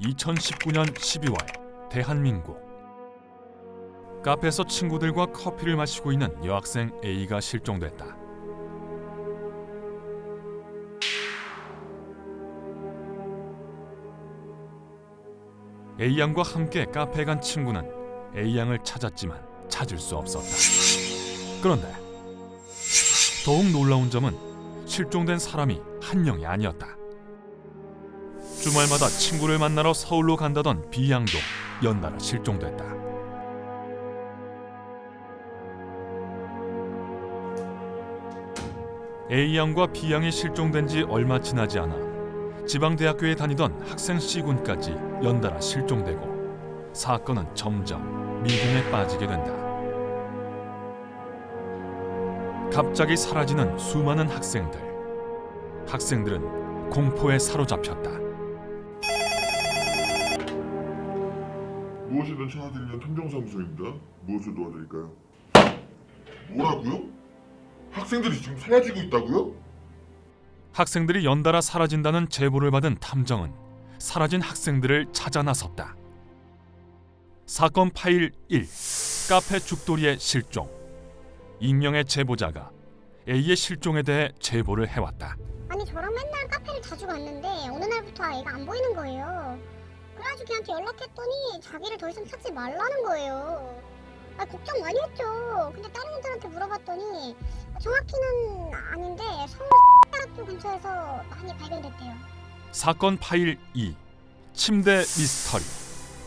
2019년 12월 대한민국 카페에서 친구들과 커피를 마시고 있는 여학생 A가 실종됐다. A 양과 함께 카페에 간 친구는 A 양을 찾았지만 찾을 수 없었다. 그런데 더욱 놀라운 점은 실종된 사람이 한 명이 아니었다. 주말마다 친구를 만나러 서울로 간다던 B 양도 연달아 실종됐다. A 양과 B 양이 실종된 지 얼마 지나지 않아 지방 대학교에 다니던 학생 C 군까지 연달아 실종되고 사건은 점점 미궁에 빠지게 된다. 갑자기 사라지는 수많은 학생들. 학생들은 공포에 사로잡혔다. 무엇이든 찾아드리는 탐정사무소입니다. 무엇을 도와드릴까요? 뭐라고요? 학생들이 지금 사라지고 있다고요? 학생들이 연달아 사라진다는 제보를 받은 탐정은 사라진 학생들을 찾아 나섰다. 사건 파일 1. 카페 죽돌이의 실종. 익명의 제보자가 A의 실종에 대해 제보를 해왔다. 아니 저랑 맨날 카페를 자주 갔는데 어느 날부터 애가 안 보이는 거예요. 그래가지고 걔한테 연락했더니 자기를 더 이상 찾지 말라는 거예요. 아 걱정 많이 했죠. 근데 다른 애들한테 물어봤더니 정확히는 아닌데 서울 학교 근처에서 많이 발견됐대요. 사건 파일 2. 침대 미스터리.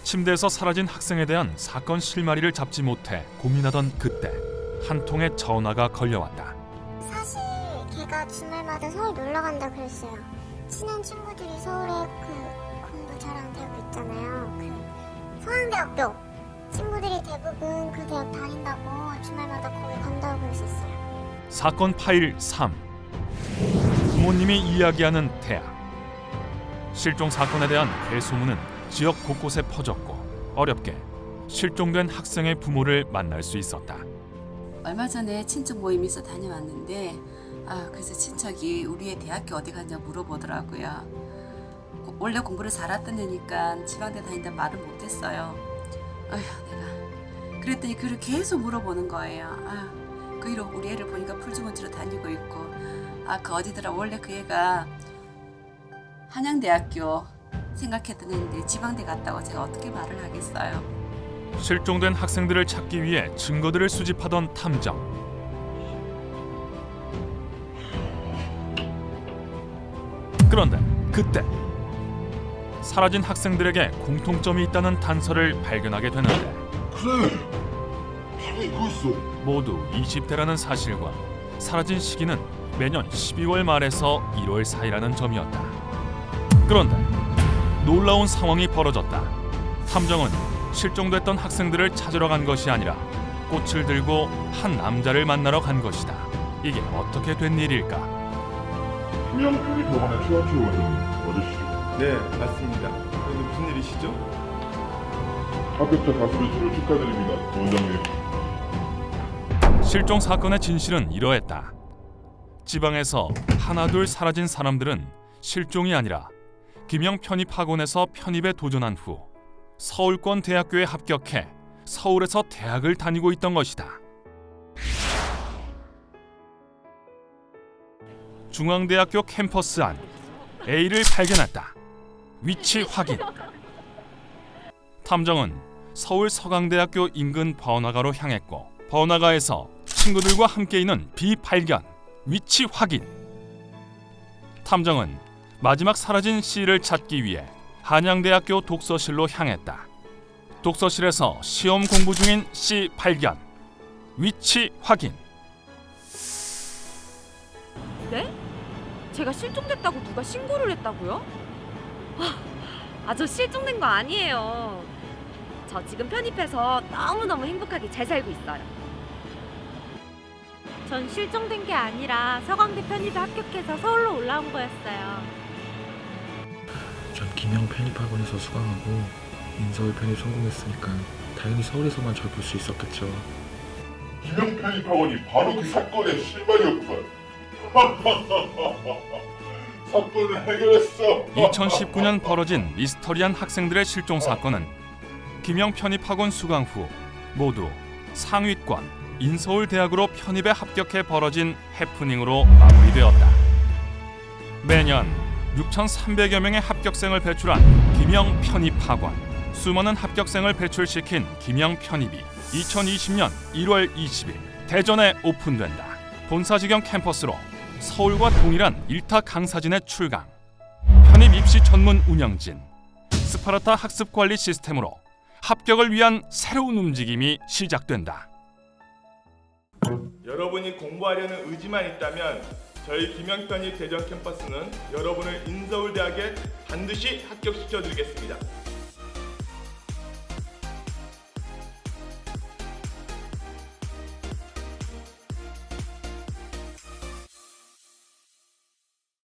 침대에서 사라진 학생에 대한 사건 실마리를 잡지 못해 고민하던 그때 한 통의 전화가 걸려왔다. 사실 걔가 주말마다 서울 놀러 간다 그랬어요. 친한 친구들이 서울에 그 공부 잘하는 대학 있잖아요. 그 서강대학교 친구들이 대부분 그 대학 다닌다고 주말마다 거기 간다고 그랬었어요. 사건 파일 3. 부모님이 이야기하는 대학. 실종 사건에 대한 괴소문은 지역 곳곳에 퍼졌고 어렵게 실종된 학생의 부모를 만날 수 있었다. 얼마 전에 친척 있어 다녀왔는데 아 그래서 친척이 우리의 대학교 어디 갔냐 물어보더라고요. 고- 원래 공부를 잘했던 애니까 지방대 다닌다 말을 못했어요. 아휴 내가 그랬더니 그를 계속 물어보는 거예요. 아그 이로 우리 애를 보니까 풀주문지로 다니고 있고 아 그 어디더라 원래 그 애가 한양대학교 생각했던 애인데 지방대 갔다고 제가 어떻게 말을 하겠어요. 실종된 학생들을 찾기 위해 증거들을 수집하던 탐정. 그런데 그때 사라진 학생들에게 공통점이 있다는 단서를 발견하게 되는데 그래! 바로 이거였어. 모두 20대라는 사실과 사라진 시기는 매년 12월 말에서 1월 사이라는 점이었다. 그런데 놀라운 상황이 벌어졌다. 탐정은 실종됐던 학생들을 찾으러 간 것이 아니라 꽃을 들고 한 남자를 만나러 간 것이다. 이게 어떻게 된 일일까? 김영필이 병원에 맞으시죠? 네, 맞습니다. 그런데 무슨 일이시죠? 합격자 가수 배출을 축하드립니다. 원장님. 실종 사건의 진실은 이러했다. 지방에서 하나둘 사라진 사람들은 실종이 아니라 김영 편입 학원에서 편입에 도전한 후 서울권 대학교에 합격해 서울에서 대학을 다니고 있던 것이다. 중앙대학교 캠퍼스 안 A를 발견했다. 위치 확인. 탐정은 서울 서강대학교 인근 번화가로 향했고 번화가에서 친구들과 함께 있는 B 발견, 위치 확인. 탐정은 마지막 사라진 C를 찾기 위해 한양대학교 독서실로 향했다. 독서실에서 시험 공부 중인 C 발견, 위치 확인. 네? 제가 실종됐다고 누가 신고를 했다고요? 아, 아, 저 실종된 거 아니에요. 저 지금 편입해서 너무너무 행복하게 잘 살고 있어요. 전 실종된 게 아니라 서강대 편입에 합격해서 서울로 올라온 거였어요. 전 김영 편입학원에서 수강하고 인서울 편입 성공했으니까 당연히 서울에서만 절 볼 수 있었겠죠. 김영 편입학원이 바로 그 사건의 실마리였구만. 사건을 해결했어. 2019년 벌어진 미스터리한 학생들의 실종 사건은 김영 편입학원 수강 후 모두 상위권 인서울 대학으로 편입에 합격해 벌어진 해프닝으로 마무리되었다. 매년 6,300여 명의 합격생을 배출한 김영 편입학원. 수많은 합격생을 배출시킨 김영 편입이 2020년 1월 20일 대전에 오픈된다. 본사지경 캠퍼스로 서울과 동일한 일타 강사진의 출강. 편입 입시 전문 운영진 스파르타 학습 관리 시스템으로 합격을 위한 새로운 움직임이 시작된다. 여러분이 공부하려는 의지만 있다면 저희 김영편이 대전 캠퍼스는 여러분을 인서울대학에 반드시 합격시켜 드리겠습니다.